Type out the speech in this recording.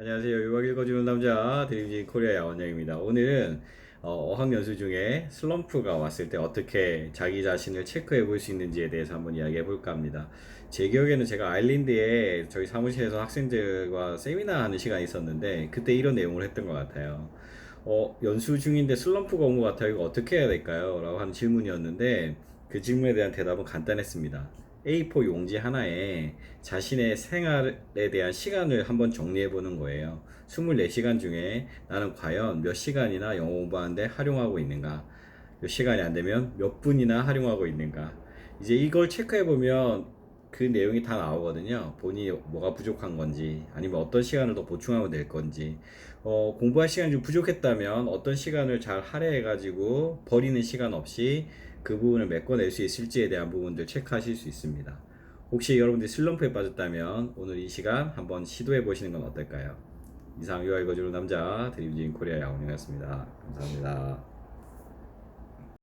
안녕하세요. 유학 읽어주는 남자 드림진 코리아 야원영입니다. 오늘은 어, 어학연수 중에 슬럼프가 왔을 때 어떻게 자기 자신을 체크해 볼 수 있는지에 대해서 한번 이야기해 볼까 합니다. 제 기억에는 제가 아일랜드에 저희 사무실에서 학생들과 세미나 하는 시간이 있었는데 그때 이런 내용을 했던 것 같아요. 어, 연수 중인데 슬럼프가 온 것 같아요. 이거 어떻게 해야 될까요? 라고 하는 질문이었는데 그 질문에 대한 대답은 간단했습니다. A4 용지 하나에 자신의 생활에 대한 시간을 한번 정리해 보는 거예요. 24시간 중에 나는 과연 몇 시간이나 영어 공부하는데 활용하고 있는가? 몇 시간이 안 되면 몇 분이나 활용하고 있는가? 이제 이걸 체크해 보면 그 내용이 다 나오거든요. 본인이 뭐가 부족한 건지, 아니면 어떤 시간을 더 보충하면 될 건지, 어, 공부할 시간이 좀 부족했다면 어떤 시간을 잘 할애해가지고 버리는 시간 없이 그 부분을 메꿔낼 수 있을지에 대한 부분들 체크하실 수 있습니다. 혹시 여러분들이 슬럼프에 빠졌다면 오늘 이 시간 한번 시도해 보시는 건 어떨까요? 이상 유아 읽어주는 남자 드림진 코리아 야옹이었습니다. 감사합니다.